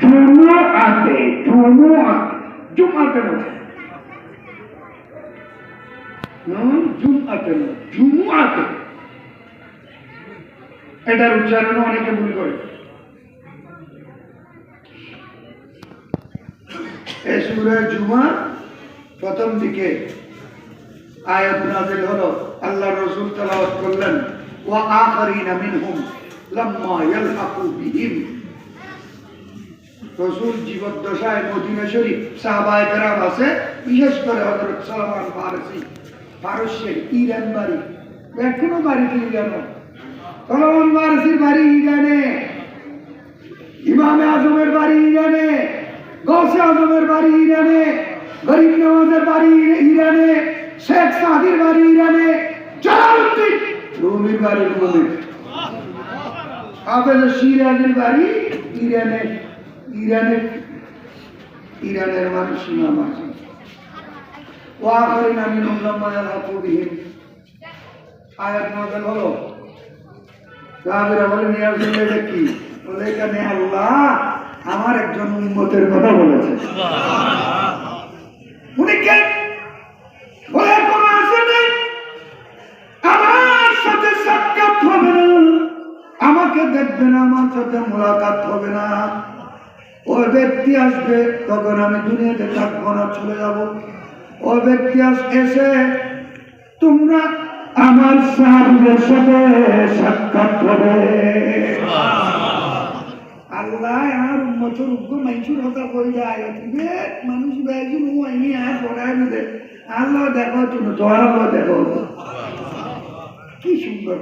জুমুআতে জুমুআ জুমআতে না হুম, জুমআতে না জুমুআতে। এটার উচ্চারণ অনেকে ভুল করে। এই সূরা জুমা প্রথম দিকে আয়াত নাযিল হলো আল্লাহ রাসূল তেলাওয়াত করলেন ওয়া আখারিনা মিনহুম লাম্মা ইয়ালহাকু বিহিম। রসুল জীবদ্দশায় মদিনা শরীফ সাহাবায়ে কেরাম আছে, বিশেষ করে হযরত সালমান ফারসি পারস্যের ইরান বাড়ি। এখনও বাড়িতে ইরানো সালমান ফারসির বাড়ি ইরানে। ইমামে আজমের বাড়ি ইরানে। গৌসে আজমের বাড়ি ইরানে। গরিব নওয়াজের বাড়ি ইরানে। শেখ সাদির বাড়ি ইরানে। জালালউদ্দিন রুমির বাড়ি রুমি হাফেজ সিরাজের বাড়ি ইরানে। ইরানে ইরানের মানুষ আয়াত হলো। সাহাবীরা এটা কি? বলে এখানে আল্লাহ আমার একজন উম্মতের কথা বলেছে। উনি কে? আমার সাথে সাক্ষাৎ হবে না। আমাকে দেখবে না, আমার সাথে মোলাকাত হবে না। ওই ব্যক্তি আসবে, তখন আমি দুনিয়াতে থাকব না, চলে যাব। ওই ব্যক্তি এসে তোমরা আমার সাহাবিদের সাথে সাক্ষাৎ হবে। আল্লাহ আর মানুষ আর আল্লাহ দেখো, তুমি দেখো। কি সুন্দর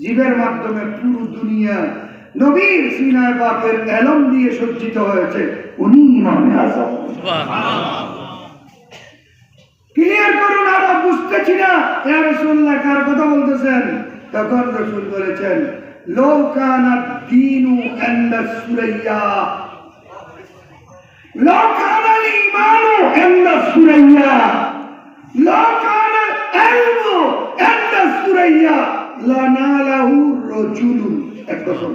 জীবের মাধ্যমে পুরো দুনিয়া নবীর সিনায় বাপের এলম দিয়ে সজ্জিত হয়েছে উনি ইমামে ক্লিয়ার করুন বুঝতেছি না। ইয়া রাসূলুল্লাহ, কার কথা বলতেছেন? তখন রাসূল বলেছেন, লাউ কানা দীনু ইনদা সুরাইয়া লাউ কানা ঈমানু ইনদা সুরাইয়া। লাউ কানা ইলমু ইনদা সুরাইয়া। লানালাহু রাজুলুন এক কসম।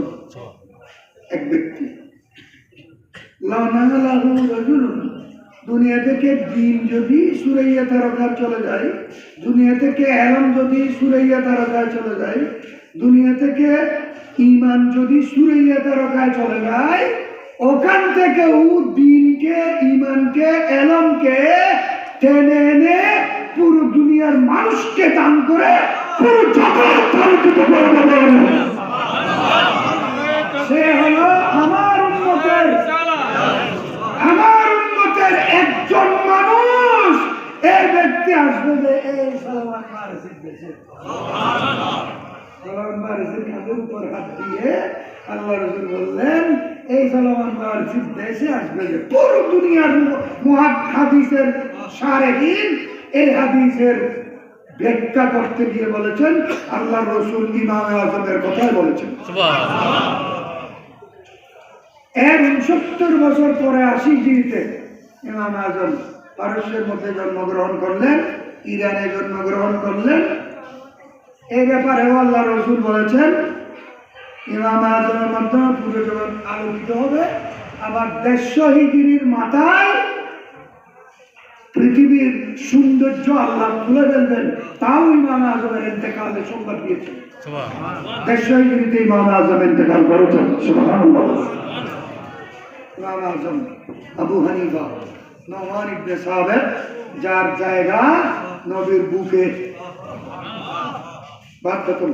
এক ব্যক্তি। লানালাহু রাজুলুন দুনিয়া থেকে দিন যদি সুরাইয়া তারকার চলে যায়, দুনিয়া থেকে এলম যদি সুরাইয়া তারকায় চলে যায়, দুনিয়া থেকে ইমান যদি সুরাইয়া তারকায় চলে যায় ওখান থেকে ও দিনকে ইমানকে এলমকে টেনে এনে পুরো দুনিয়ার মানুষকে দান করে পুরো জগৎ করে সে হলো আমার উন্নতের আমার উন্নতের একজন মানুষ। এই ব্যক্তি আসবে যে এই সালমান সালমান কাঁধের উপর হাত দিয়ে আল্লাহ রসুল বললেন এই সালমান ফারসির দেশে আসবে যে পুরো দুনিয়ার হাদিসের সারেহীন এই হাদিসের ব্যাখ্যা করতে গিয়ে বলেছেন আল্লাহ রসুল ইমাম আজমের কথাই বলেছেন। এর উনসত্তর বছর পরে আশি জিতে ইমাম আজম পারস্যের মধ্যে জন্মগ্রহণ করলেন ইরানে জন্মগ্রহণ করলেন। এই ব্যাপারে আল্লাহ রসুল বলেছেন ইমাম আজমের মাধ্যমে পুরো জগৎ আলোকিত হবে আবার দেড়শো হিজড়ির মাথায় পৃথিবীর সৌন্দর্য আল্লাহ তুলে ফেলবেন তাও ইমাম আজমের ইন্তেকালে সংবাদ দেড়শো হিজড়িতে ইমাম আজম ইন্তেকাল করেছেন ইমাম আজম আবু হানিফা ইবনে সাহাবের যার জায়গা নবীর বুকে বাধ্যতম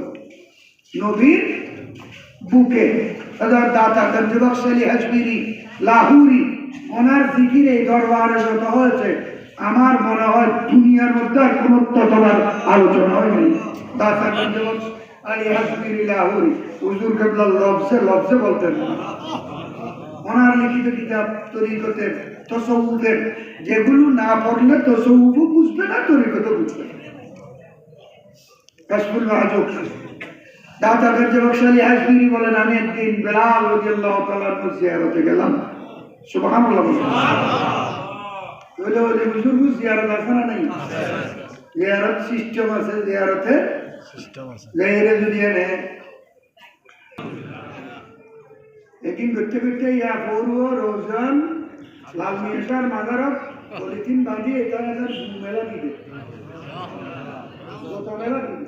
নবীর বুকে। দাতা গঞ্জবক্স আলী হাজমিরি, লাহুরি, ওনার জিকিরে দরবারে যত হয়েছে, আমার মনে হয় দুনিয়ার মধ্যে আর কোনো ততবার আলোচনা হয়নি দাতা গঞ্জবক্স আলী হাজমিরি, লাহুরি, হুজুর কেবলা লফজে লফজে বলতেন। ওনার লিখিত কিতাব তরিকতের তসৌফের যেগুলো না পড়লে তসৌফও বুঝবে না, তরিকতও বুঝবে না। কাশফুল মাহাজুক। দাতা বক্সালি হাজমিরি বলেন আমি একদিন বেলাল রাদিয়াল্লাহু তাআলার জিয়ারতে গেলাম। সুবহানাল্লাহ। ওইলে ওইলে বুজুর্গ জিয়ারত আছে না নাই? জিয়ারত সিস্টেম আছে জিয়ারতের যাইরে যদি এনে একদিন করতে করতে ইয়া পৌরুয় রোজন লাল মিয়াসার মাজারত পলিথিন বাঁধি এটা এটার মেলা দিবে। কত মেলা দিবে।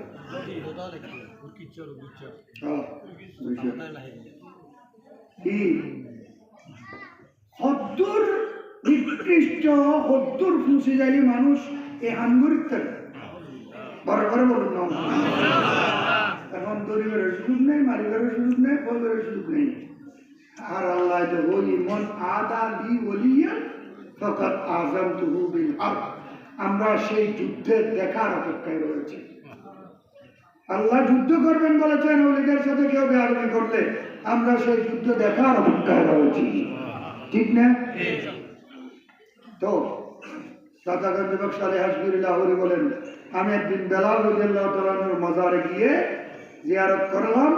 মানুষ এই বলুন এখন দরিবের সুযোগ নেই মারিবের সুযোগ নেই বলবের সুযোগ নেই। আর আল্লাহ বলি, মন আদা লি বলিয়া ফকাত আজম আমরা সেই যুদ্ধের দেখার অপেক্ষায় রয়েছি। আল্লাহ যুদ্ধ করবেন বলেছেন ওলিদের সাথে কেউ বেআরমি করলে আমরা সেই যুদ্ধ দেখার অপেক্ষায় রয়েছি। ঠিক না? তো দাদাগঞ্জ যুবক সালে লাহরি বলেন আমি একদিন বেলাল রদিয়াল্লাহ তালানোর মাজারে গিয়ে জিয়ারত করলাম।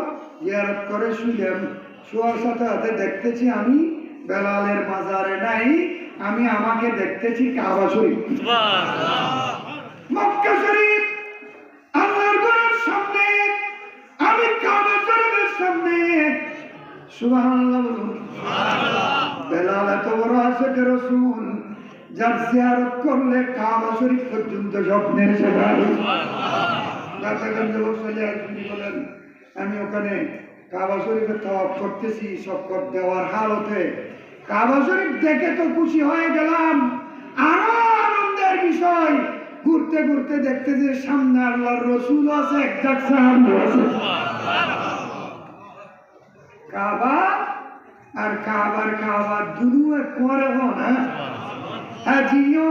জিয়ারত করে শুইলাম। শোয়ার সাথে সাথে দেখতেছি আমি বেলালের মাজারে নাই আমি আমাকে দেখতেছি কাবা শরীফ। মক্কা শরীফ! আমি শরীফের ওখানে কাবা শরীফে তওয়াফ করতেছি, শপথ দেওয়ার হালতে। কাবা শরীফ দেখে তো খুশি হয়ে গেলাম। আরও আনন্দের বিষয় ঘুরতে ঘুরতে দেখতে যে সামনে আল্লাহর রসুল আছে একজাক সাহাবি আছে। কাবা আর কাবার কাবার দুদু এক হন হ্যাঁ? আজিও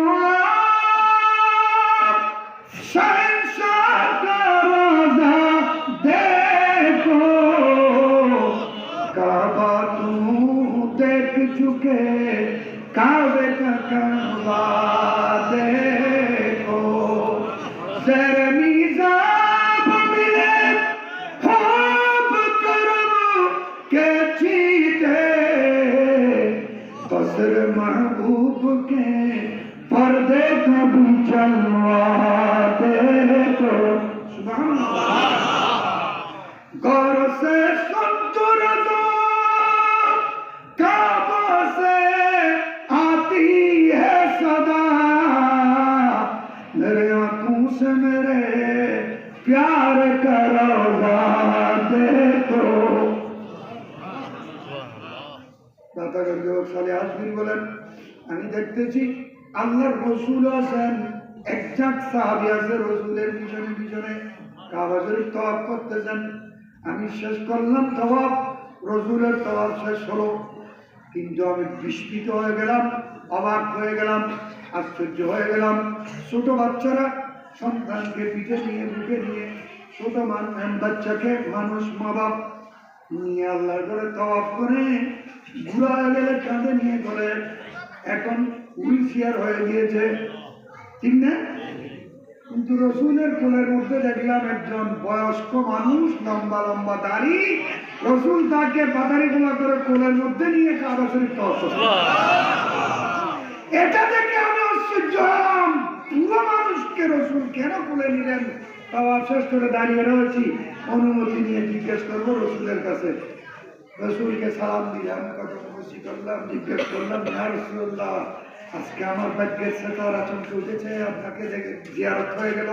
से सुन तो रजा काबा से आती है सदा मेरे आंखों से मेरे प्यार का रोजा देखो দাতাগঞ্জ সালে আসবির বলেন আমি দেখতেছি আল্লাহর রসুল আছেন একজাক সাহাবি আছে রসুলের পিছনে পিছনে কাবা শরীফ তওয়াফ করতেছেন আমি শেষ করলাম তওয়াফ রসুলের তওয়াফ শেষ হলো। কিন্তু আমি বিস্মিত হয়ে গেলাম, অবাক হয়ে গেলাম, আশ্চর্য হয়ে গেলাম। ছোট বাচ্চারা সন্তানকে পিঠে নিয়ে বুকে নিয়ে, ছোট মানুষ বাচ্চাকে মানুষ মা বাপ নিয়ে আল্লাহর করে তওয়াফ করে হয়ে গেলে, কাঁধে নিয়ে করে এখন হুইল চেয়ার হয়ে গিয়েছে। ঠিক না? কিন্তু রসুলের কোলের মধ্যে দেখলাম একজন বয়স্ক মানুষ, লম্বা লম্বা দাড়ি। রসুল তাকে পাতারি গোলা করে কোলের মধ্যে নিয়ে কাবা শরীফ এটা দেখে আমি আশ্চর্য হলাম, পুরো মানুষকে রসুল কেন কোলে নিলেন? তাও শেষ করে দাঁড়িয়ে রয়েছি। অনুমতি নিয়ে জিজ্ঞেস করব রসুলের কাছে। রসুলকে সালাম দিলাম কত খুশি করলাম জিজ্ঞেস করলাম না রসুল্লাহ আজকে আমার ভাগ্যের সাথে আচমকে উঠেছে, আপনাকে জিয়ারত হয়ে গেল,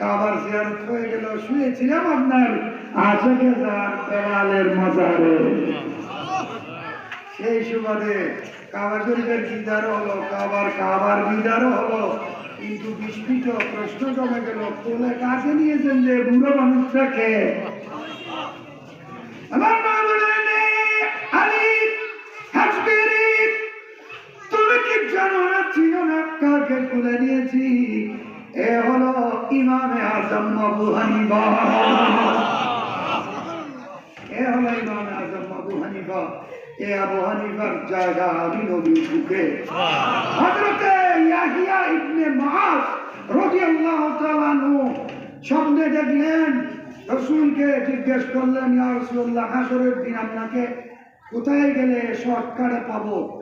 কাবার জিয়ারত হয়ে গেল, শুয়েছিলাম আপনার আজকে যার বেলালের মাজারে। সেই সুবাদে কাবা শরীফের দিদারও হলো, কাবার কাবার দিদারও হলো, কিন্তু বিস্মিত প্রশ্ন জমে গেল, কোলে কাকে নিয়েছেন যে বুড়ো মানুষটাকে? আমার মা আলী তুমি জানো না না কোলে নিয়েছি এ হলো ইমামে আজম আবু হানিফা। এ হলো ইমাম আজম আবু হানিফা। এ আবু হানিফার জায়গা আমি বুকে। হযরতে ইয়াহিয়া ইবনে মাআস রাদিয়াল্লাহু তাআলা আনহু স্বপ্নে দেখলেন, রসুলকে জিজ্ঞেস করলেন, ইয়া রাসূলুল্লাহ হাসরের দিন আপনাকে কোথায় গেলে শর্টকাটে পাবো?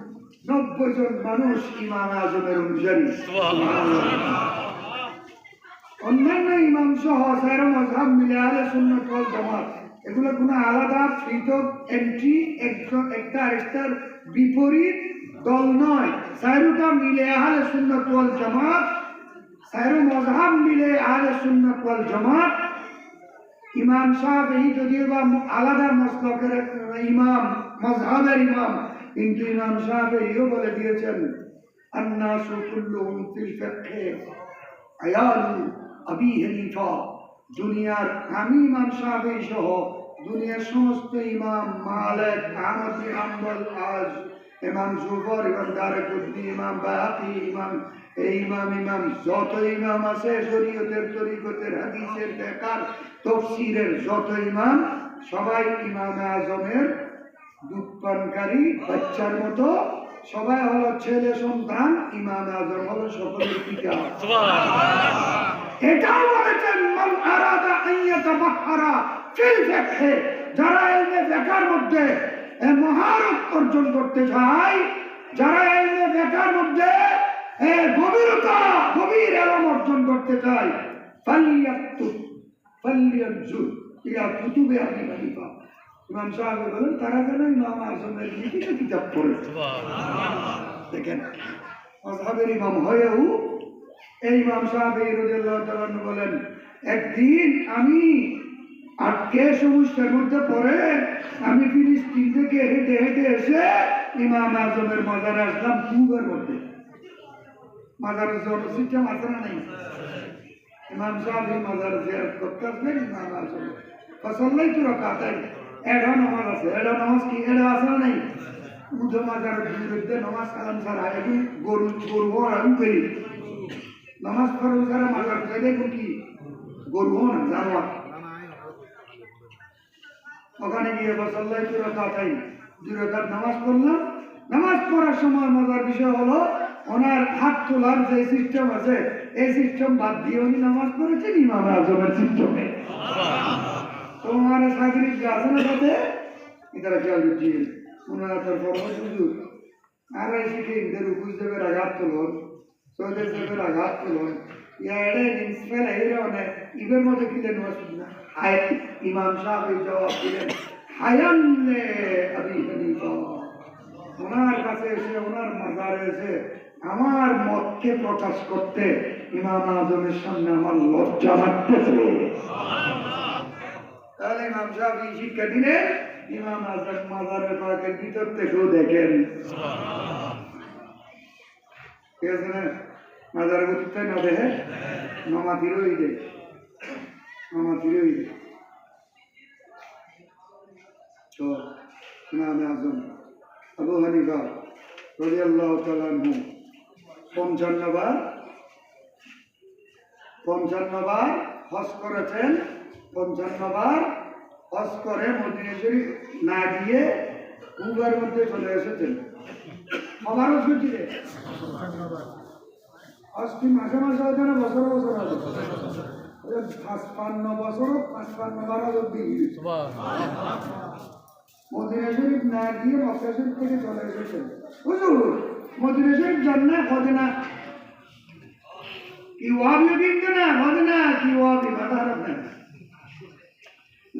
নব্বই জন মানুষ ইমাম আজমের অনুসারী অন্যান্য ইমাম সহ সাইর মজহাব মিলে আলে সুন্নত ওয়াল জামাত এগুলো কোনো আলাদা পৃথক এন্ট্রি একটা আরেকটার বিপরীত দল নয়। সাইরুটা মিলে আহলে সুন্নত ওয়াল জামাত সাইরু মজহাব মিলে আহলে সুন্নত ওয়াল জামাত। ইমাম সাহেব এই যদিও বা আলাদা মসলকের ইমাম মজহাবের ইমাম কিন্তু ইমাম সাহেব এইও বলে দিয়েছেন, আন্নাসু কুল্লুহুম ফিল ফিকহে আয়ালু আবি হানিফা দুনিয়ার আমি ইমাম সাহেব সহ দুনিয়ার সমস্ত ইমাম, মালিক, আহমদ হাম্বল, আজ ইমাম জুফর, ইমাম দারকুদ্দি, ইমাম বাহাকি ইমাম, এই ইমাম ইমাম, যত ইমাম আছে, শরীয়তের তরিকতের, হাদিসের বেকার, তফসিরের যত ইমাম, সবাই ইমাম আজমের দুধপানকারী বাচ্চার মতো। সবাই হলো ছেলে, সন্তান, ইমাম, আজম হলো সকলের পিতা। এটাও বলেছেন, মান আরাদা আইয়াতা বাহারা ফিল ফিকহে। যারা ইলমে ফিকহের মধ্যে মহারত অর্জন করতে চায়, যারা ইলমে বেকার মধ্যে গভীরতা, গভীর এলম অর্জন করতে চায় ফালিয়াতু ফালিয়ানজুর ইয়া কুতুবে আবি হানিফা। ইমাম সাহেব বলেন, তারা যেন ইমাম আজমের লিখিত কিতাব পড়ে। দেখেন মজহাবের ইমাম হয়েও এই ইমাম সাহেব বলেন, একদিন আমি আটকে সমস্যার মধ্যে পড়ে, আমি ফিলিস্তিন থেকে হেঁটে হেঁটে এসে ইমাম আজমের মাজারে আসলাম কুবের মধ্যে। মাজারের জন্য সিস্টেম আছে না নেই? ইমাম সাহেব মাজার জিয়ারত করতে আসবেন ইমাম আজম ফসল্লাই তো রাকাতাই নামাজ আছে নামাজ কি আছে না নেই? মাজার বিরুদ্ধে নামাজ কালাম ছাড়া এখন গরু গরু নামাজ যারা মাজার কি? গরু না জানোয়ার ওখানে গিয়ে দুই নামাজ পড়লাম। নামাজ পড়ার সময় মজার বিষয় হলো, ওনার হাত তোলার যে সিস্টেম আছে, এই সিস্টেম বাদ দিয়ে উনি নামাজ পড়েছেন ইমাম আজমের সিস্টেমে তোমার আছে না সাথে এটারা খেয়াল দিচ্ছি ওনারা তোর উপুজ দেবের আঘাত সৌদের দেবের আঘাত তুলন ইয়া জিনিস ফেলে এই রকম ইবের মধ্যে কিলেন হায়, ইমাম সাহেব জবাব দিলেন ওনার কাছে এসে, ওনার মাজারে এসে আমার মতকে প্রকাশ করতে ইমাম আজমের সামনে আমার লজ্জা লাগতেছে। তাহলে ইমাম সাহেব শিক্ষা দিলেন ইমাম আজম মাজারের পাকের ভিতর থেকেও দেখেন। ঠিক আছে না? মাজার গতিতে না দেখে? মামা ফিরোই দে মামা ফিরোই দে তো, ইমাম আজম আবু হানিফা রাদিয়াল্লাহু তাআলা আনহু পঞ্চান্নবার পঞ্চান্নবার হজ করেছেন। পঞ্চান্নবার হজ করে মদিনা না গিয়ে কুবার মধ্যে চলে এসেছেন? সবার হজ করছিলে হজ কি মাসে মাসে হচ্ছে না, বছর বছর হবে পাঁচপান্ন বছর, পাঁচপান্ন বার দিয়ে মদিনা শরীফ না গিয়ে মক্কা শরীফ থেকে চলে এসেছেন। হুজুর মদিনা শরীফ যান না। হজে কি ওয়াবি কিন্তু না হজে না, কি ওয়াবি মাথা খারাপ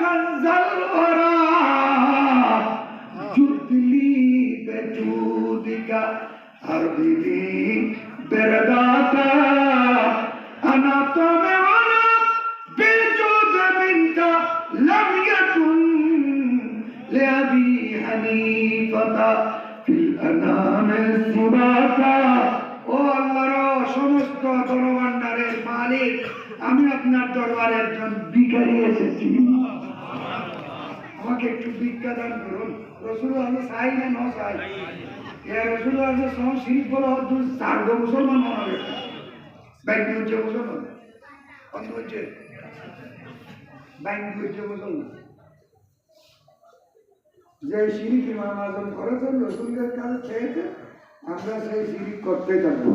কানজাল ওয়ারা জুদলি বেজুদিকা আরবিনি برداتا أنا طمعنا بجود منك لم يكن لأبي حنيفة في الأنام سباتا ও আল্লাহর সমস্ত ধনভাণ্ডারের মালিক আমি আপনার দরবারে একজন ভিখারি এসেছি আমাকে একটু ভিক্ষা দান করুন। রসুল আমি চাই না, ন চাই? রসুল আছে সম শিরিক বলা মুসলমান মনে হবে। ব্যাংক হচ্ছে মুসলমান। কত হচ্ছে ব্যাংক হচ্ছে মুসলমান। যে শিরিক ইমাম আজম করেছেন রসুলের কাছে চেয়েছে আমরা সেই শিরিক করতে থাকব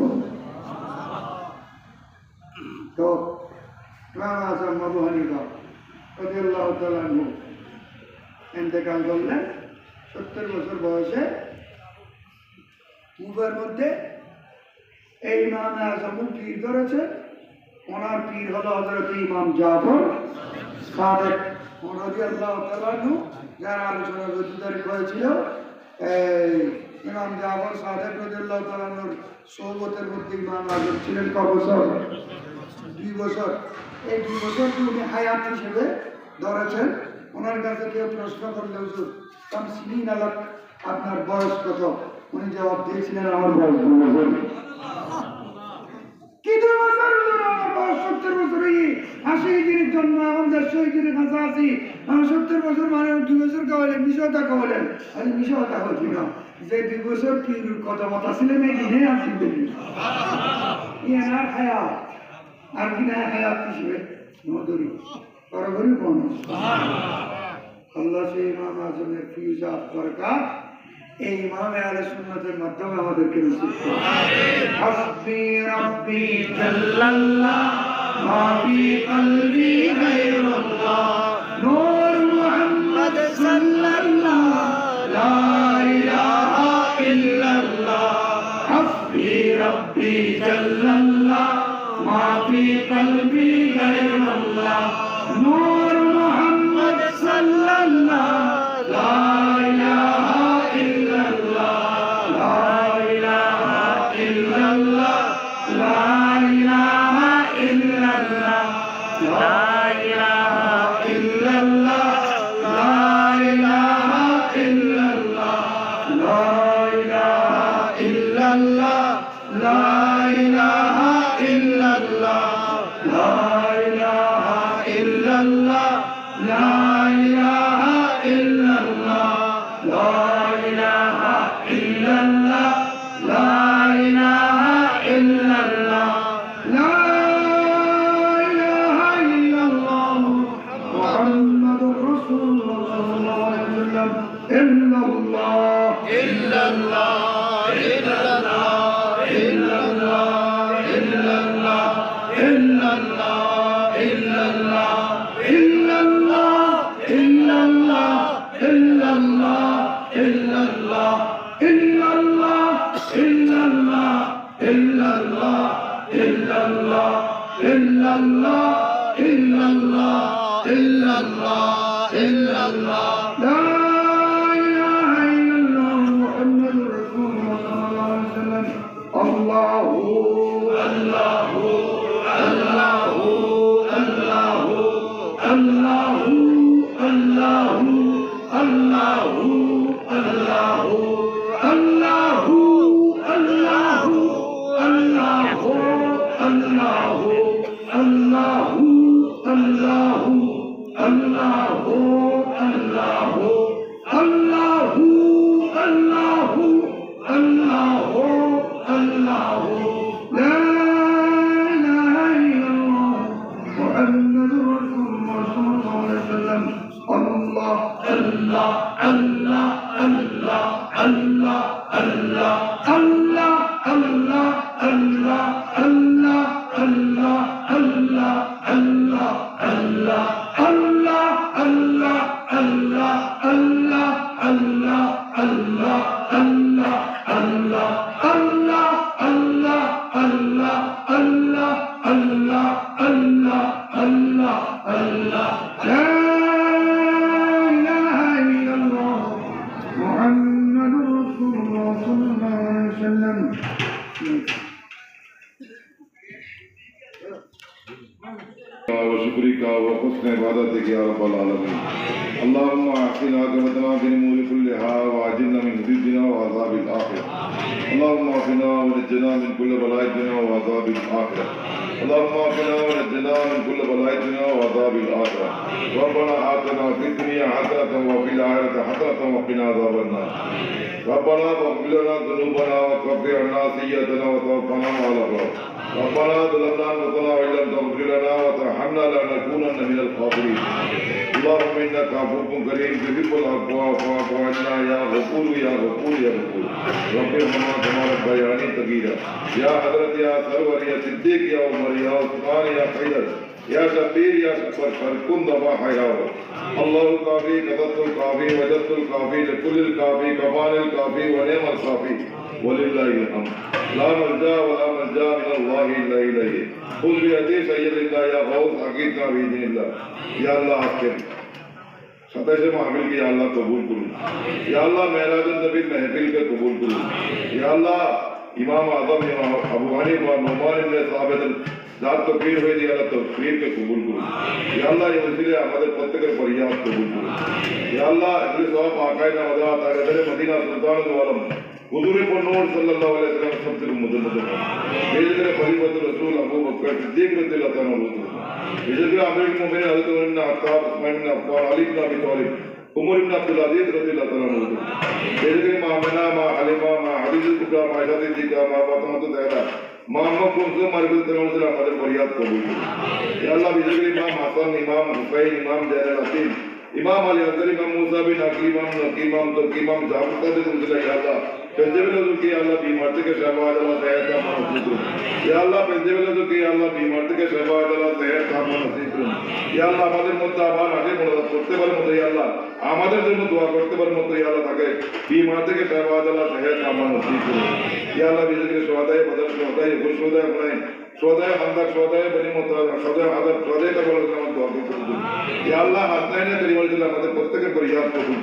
তো, ইমাম আজম আবু হানিফা রাদিয়াল্লাহু তাআলা আনহু ইন্তেকাল করলেন সত্তর বছর বয়সে মুখের মধ্যে এই ইমাম আজম পীর ধরেছে। ওনার পীর হলো হজরত ইমাম জাফর সাদেক। যার আলোচনা যুদ্ধের হয়েছিল। এই ইমাম জাফর সাদেক রাদিয়াল্লাহু তাআলা আনহুর সৌবতের মধ্যে ইমাম আজম ছিলেন ক বছর দুই বছর। এই দুই বছর উনি হায়াত হিসেবে ধরেছেন। ওনার কাছে কেউ প্রশ্ন করলে হুজুর কাম সিনিন আলাপ আপনার বয়স কত? উনি জবাব দিয়েছিলেন, আমার বয়স দু বছর। কি বছর, হুজুর? আমার বয়স সত্তর আশি জন্ম আছি আমি সত্তর বছর মানে দুই বছর কাহলেন মিশতা কাহলেন আমি মিশতা হচ্ছি না। যে দুই বছর কি কথা মত ছিলেন এই দিনে আসি দেখি হায়াত। আর কিনা হায়াত হিসেবে বরাবরই মানুষ আল্লাহ সেই ইমাম আজমের ফিউজা দরকার। এই ইমামে আলে সুন্নতের মাধ্যমে আমাদেরকে নসিব হাসবি কলবি গায়রুল্লাহ। الله allah allah ربنا فاغفر لنا ذنوبنا وكفر عنا سيئاتنا وتوفنا مع الابرار. ربنا ظلمنا انفسنا وان لم تغفر لنا وترحمنا لنكونن من الخاسرين. اللهم انك عفو كريم تحب العفو فاعف عنا يا غفور يا غفور يا غفور. رب ارحمنا كما ربياني صغيرا. يا حضرت يا سرور يا صديق يا عمر يا عثمان يا حيدر يا خبير يا سفر كن دفع حياه اللہ القافی قدرت القافی وجدت القافی لکل القافی كفال القافی ونعم القافی وللہ الحمد. لا ملجا ولا ملجا من اللہ اللہ الا اليه بھی بيدي سید اللہ یا غوث حقيقنا نبید اللہ یا اللہ حکم سطح سے محمل کی یا اللہ قبول کرو. یا اللہ معراج النبی محفل کے قبول کرو. یا اللہ মেহরাজুল নবীর মেহফিলকে কবুল করুন ইয়া আল্লাহ ইমাম আজম ইমাম আবু হানিফা নোমান ইবনে সাহাবেদ যার তকবীর হয়ে দিয়ে আল্লাহ তকবীরকে কবুল করুন ইয়া আল্লাহ এই ওসিলে আমাদের প্রত্যেকের পরিয়াদ কবুল করুন ইয়া আল্লাহ এগুলি সব আকায় না মাদা তার এদের মদিনা সুলতান আলম হুজুরে পন্নর সাল্লাল্লাহু আলাইহি ওয়াসাল্লাম সবচেয়ে মুজদ্দিদ বিশেষ করে খলিফাতুর রাসূল আবু বকর সিদ্দিক রাদিয়াল্লাহু তাআলা বিশেষ করে আমিরুল মুমিনিন হযরত ওমর ইবনে আত্তাব উসমান ইবনে আফফান আলী ইবনে আবি তালিব উমর ইবনে আব্দুল আজিজ রাদিয়াল্লাহু তাআলা এদিকে মা মেনা, মা আলিমা মা হাদিজুল কুবরা মা আয়েশা সিদ্দিকা মা ফাতিমাতু জাহরা মা আম্মা কুলসুম মারবুল তাআলা আমাদের ফরিয়াদ কবুল ইয়া আল্লাহ বিজগলি ইমাম হাসান, ইমাম হুসাইন, ইমাম জাহরা নাসিম ইমাম আলী আজর ইমাম মুসা বিন আকলি ইমাম নকি ইমাম তো ইমাম জাফর কাদের আল্লাহ আমাদের মধ্যে আবার আগে করতে পারে আমাদের জন্য দোয়া করতে পারে মতো ইয়া আল্লাহ তাকে বিমার থেকে শহবাজ আল্লাহ সেহত का নসিব করো ইয়া আল্লাহ বিজয় করে সোহাদায়, বদল সোহাদায়, হুশ সোহাদায় বনাই সোহাদায়, হামদার সোহাদায়, বনি মতো সোহাদায় আদার সোহাদায় কা কবুল করুন। ইয়া আল্লাহ হাসনাইনে পরিবার আমাদের প্রত্যেকের পরিবার কবুল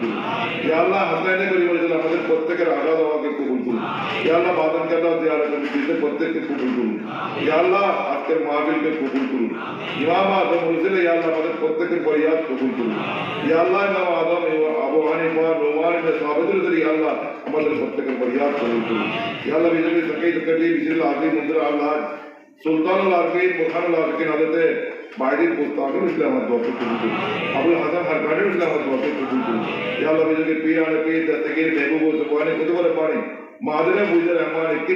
আদতে বাইরের পুস্তাকুল ইসলাম দোয়াকে কবুল করুন আবুল হাসান হারকানি ইসলাম দোয়াকে কবুল করুন ইয়া আল্লাহ বিজয় পীর আলে পীর দস্তগীর মেহবুব সুবহানি কুতুবের পানি মাদরে বুজর রহমান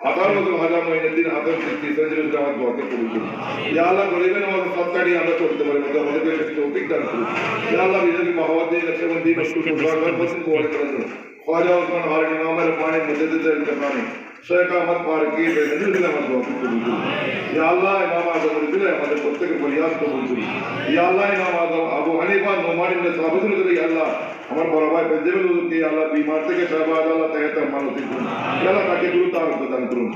আতার মতো হাজা মহিনুদ্দিন হাতের সিদ্ধি সঞ্জুল জামাত দোয়াকে কবুল করুন ইয়া আল্লাহ গরিবের নওয়াজ সৎকারি আমরা চলতে পারি মতো আমাদেরকে সেই তৌফিক দান করুন ইয়া আল্লাহ বিশেষ করে মাহবাদি নকশবন্দি মশকুর মুবারক পছন্দ করে করেন খাজা ওসমান হারনি ইমামের পানি মুজাদ্দিদের ইন্তফানি শেখ আহমদ ফারুকি বেনজুল আহমদ দোয়াকে কবুল করুন ইয়া আল্লাহ ইমাম আজম রসুল আমাদের প্রত্যেকের ফরিয়াদ কবুল করুন ইয়া আল্লাহ ইমাম আজম আবু হানিফা নোমান ইবনে সাবিত রসুল ইয়া আল্লাহ আমার বড় ভাই বেঞ্জামিন হুজুরকে আল্লাহ বিমার থেকে শাহবাজ আল্লাহ তেহেত মানসিক করুন। আল্লাহ তাকে দ্রুত আরোগ্য দান করুন।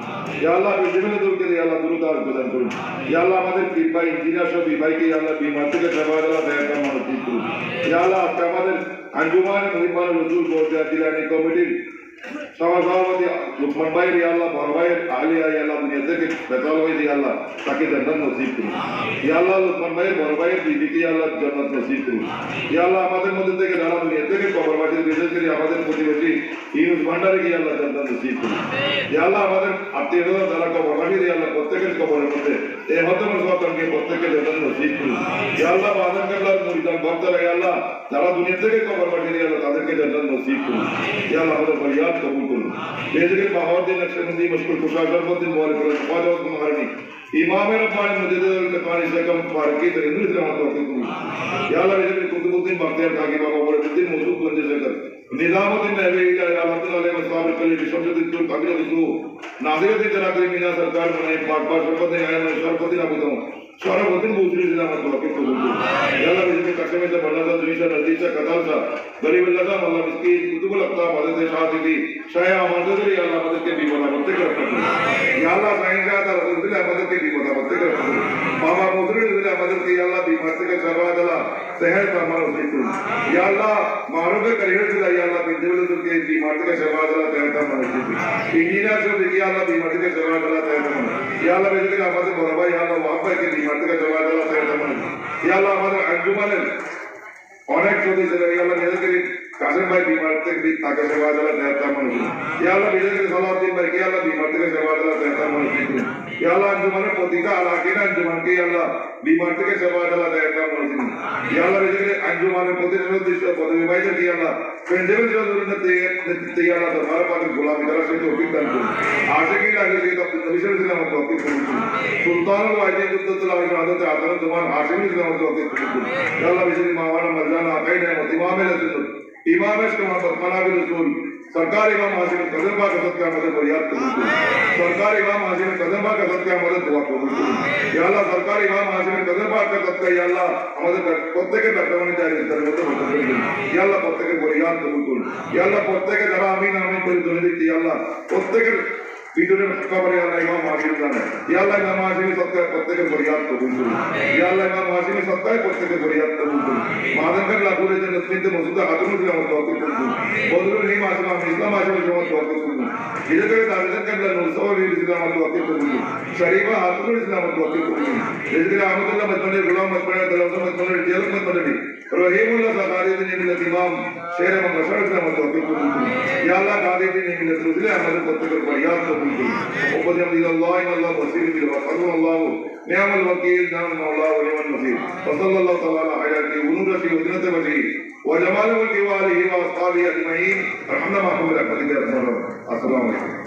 ইয়া আল্লাহ বেঞ্জামিন হুজুরকে আল্লাহ দ্রুত আরোগ্য দান করুন। ইয়া আল্লাহ আমাদের পীর ভাই ইঞ্জিনিয়ার সব ভাইকে আল্লাহ বিমার থেকে শাহবাজ আল্লাহ তেহেত মানসিক করুন। ইয়া আল্লাহ আজকে আমাদের আঞ্জুমান মহিমান রসুল বোর্ড জিলানি কমিটির সভাপতি লুকমান ভাইয়ের ইয়া আল্লাহ বড় ভাইয়ের আলিয়া আল্লাহ দুনিয়া থেকে বেতাল হয়ে দিয়ে আল্লাহ তাকে জান্নাত নসিব করুন। ইয়া আল্লাহ লুকমান ভাইয়ের বড় ভাইয়ের ইয়া আল্লাহ জান্নাত নসিব করুন। ইয়া আল্লাহ আমাদের মধ্যে থেকে যারা দুনিয়া থেকে কবরবাসী বিশেষ করে আমাদের প্রতিবেশী ইউনুস ভান্ডারে গিয়ে আল্লাহ জান্নাত নসিব করুন। ইয়া আল্লাহ আমাদের আত্মীয় যারা কবরবাসী দিয়ে আল্লাহ প্রত্যেকের কবরের মধ্যে এই হতমের সন্তানকে প্রত্যেকের জান্নাত নসিব করুন। ইয়া আল্লাহ কাবলার মুরিদান ভক্তরা ইয়া আল্লাহ যারা দুনিয়া থেকে কবরবাসী দিয়ে আল্লাহ তাদেরকে জান্নাত নসিব করুন। ইয়া আল্লাহ আমাদের ফরিয়াদ কবুল করুন। বেজকে বাহাউদ্দিন নকশবন্দি মশকুর কুশাল গরবদ্দিন মোবারক করুন। খাজা হারনি ইমামের পানি মুজাদ্দিদুল কাতানি শেখম ফারুকি তরিন্দু ইসলাম তৌফিক করুন। ইয়া আল্লাহ মিনা সরকার মানে सारा बदन बोझ रही जिला में बोला कितने बोझ रही जिला में जिसके कट्टे में से बढ़ना था दुनिया नदी से कतार सा गरीब लगा था मतलब इसकी को लगता है बदन से शाह जी की शायद आमाज़ तो नहीं आला बदन के बीमार है बदन करते याला साइंस का तरह बदन नहीं आला बदन के बीमार है बदन करते मामा बोझ रही है आला के याला बीमार से के सर्वाय दला सहर का मारो जीतू याला मारो के करीब से दाई याला बिंदु बिंदु तो के बीमार से के सर्वाय दला तहर का मारो जीतू इंडिया से बिंदु याला बीमार से के सर्वाय दला तहर का मारो থেকে নিহতকে জোগাড় দেওয়া সেরকম ইয়াল্লাহ আমাদের আঞ্জুমানের অনেক যদি সেটা ইয়াল্লাহ নিজেদের ভাই বিমার থেকে তাকে সেবা দেওয়া দেহতা মানুষ ইয়া আল্লাহ নিজেকে সালাউদ্দিন ভাই কে আল্লাহ বিমার থেকে সেবা দেওয়া দেহতা মানুষ ইয়া আল্লাহ আঞ্জুমানের প্রতিটা আলাকে না আঞ্জুমান কে আল্লাহ বিমার থেকে সেবা দেওয়া দেহতা মানুষ ইয়া আল্লাহ নিজেকে আঞ্জুমানের প্রতিটা সদস্য পদবী ভাই থেকে আল্লাহ পেন্ডেবেল জরুরি না নেতৃত্বে আল্লাহ তোমার পাকে গোলামি করার সেই তৌফিক দান করুন আশিকি লাগে যে তো নবী সাল্লাল্লাহু আলাইহি তৌফিক করুন সুলতানুল ওয়াজিদ উদ্দতুল্লাহ ইবাদত আদর তোমার হাশিমি ইসলাম তৌফিক করুন ইয়া আল্লাহ বিজলি মাওলানা মরজানা আকাইনা ইমাম সুন্নত इमाम मोहम्मद मनाबी रसूल सरकार इमाम हासिम कदरबा का सदका मदद और याद कबूल करो सरकार इमाम हासिम कदरबा का सदका मदद दुआ कबूल करो या अल्लाह सरकार इमाम हासिम कदरबा का सदका या अल्लाह আমাদের প্রত্যেকের ব্যবধানে চাই তার মধ্যে বরকত করে দিন ইয়া আল্লাহ প্রত্যেকের পরিবার কবুল করুন ইয়া আল্লাহ প্রত্যেকে যারা আমিন আমিন করে ধরে দিচ্ছি ইয়া আল্লাহ প্রত্যেকের ভিতরে কবরে আল্লাহ ইমাম হাসিম জানে ইয়া আল্লাহ ইমাম হাসিম সত্তায় প্রত্যেকের পরিবার কবুল করুন ইয়া আল্লাহ ইমাম হাসিম সত্তায় প্রত্যেকের পরিবার কবুল করুন মাদানকার লাগুরে যে নসমিতে মসুদা হাতুনুল আমার তৌফিক করুন বদরুল হিম আসলাম ইসলাম আসলাম আমার তৌফিক করুন ধীরে ধীরে দাবিদার কাবলা নুরসাওয়া বীর ইসলাম আমার তৌফিক করুন শরীফা হাতুনুল ইসলাম আমার তৌফিক করুন ধীরে ধীরে আহমদুল্লাহ মদমানি গোলাম মদমানি দলাউদ্দিন رحیم اللہ صلی اللہ علیہ وسلم نے امام شہر میں مشرق سے متوفیق قبول کی یا اللہ قادر دین ابن نے احمد کو تقرب فریاد قبول کی محمد عبد اللہ ان اللہ بصیر بالوفر اللہ نعم الوکیل نعم مولا و نعم النصیر وصلی اللہ تعالی علیہ کی ونور کی وزنت وجہی وجمال ملکی و آلہ و اصحابہ اجمعین الحمد لله رب السلام علیکم